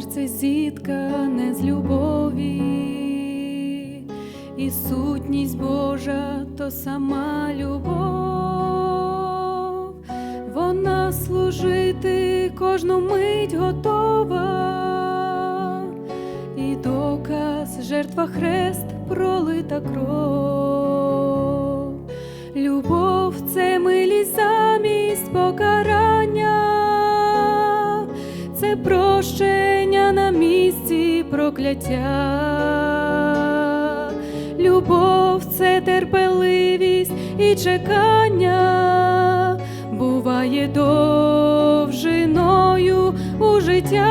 зіткане з любові, і сутність Божа то сама любов, вона служити кожну мить готова, і доказ жертва хрест пролита кров. Це прощення на місці прокляття. Любов це терпеливість і чекання, буває довжиною у життя.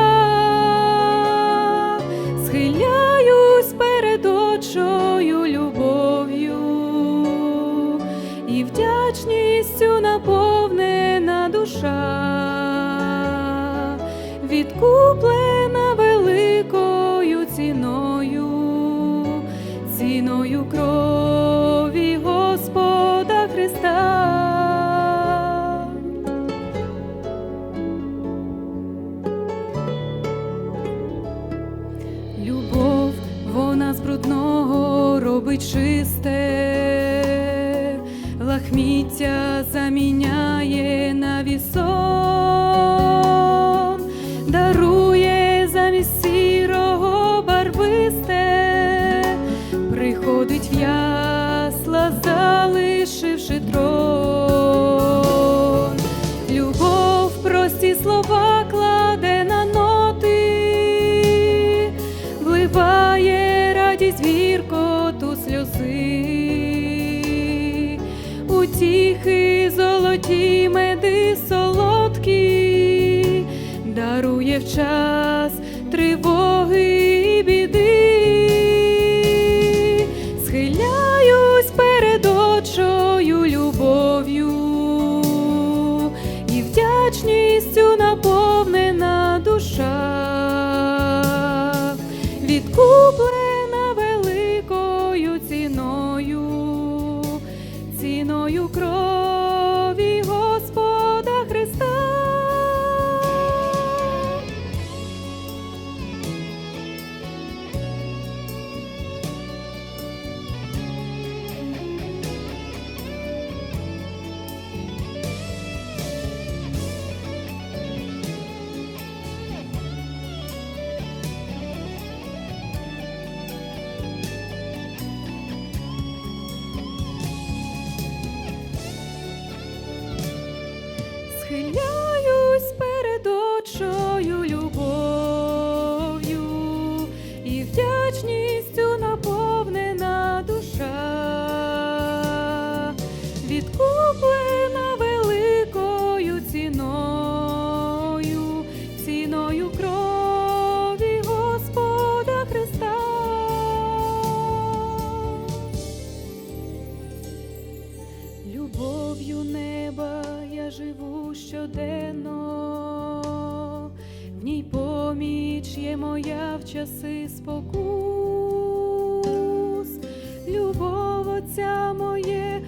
Схиляюсь перед очою любов'ю і вдячністю наповнена відкуплена великою ціною, ціною крові Господа Христа. Любов, вона з брудного робить чисте, лахміття заміняє дарує замість сірого барвисте, приходить в ясла, залишивши трон. Любов, прості слова кладе на ноти, вливає радість гіркоту сльози, утіхи золоті меди солодкі, дарує в час тривоги і біди, схиляюсь перед очою любов'ю і вдячністю наповнена душа, відкуплена великою ціною, ціною крові відкуплена великою ціною, ціною крові Господа Христа. Любов'ю неба я живу щоденно, в ній поміч є моя в часи спокус, любов Отця моє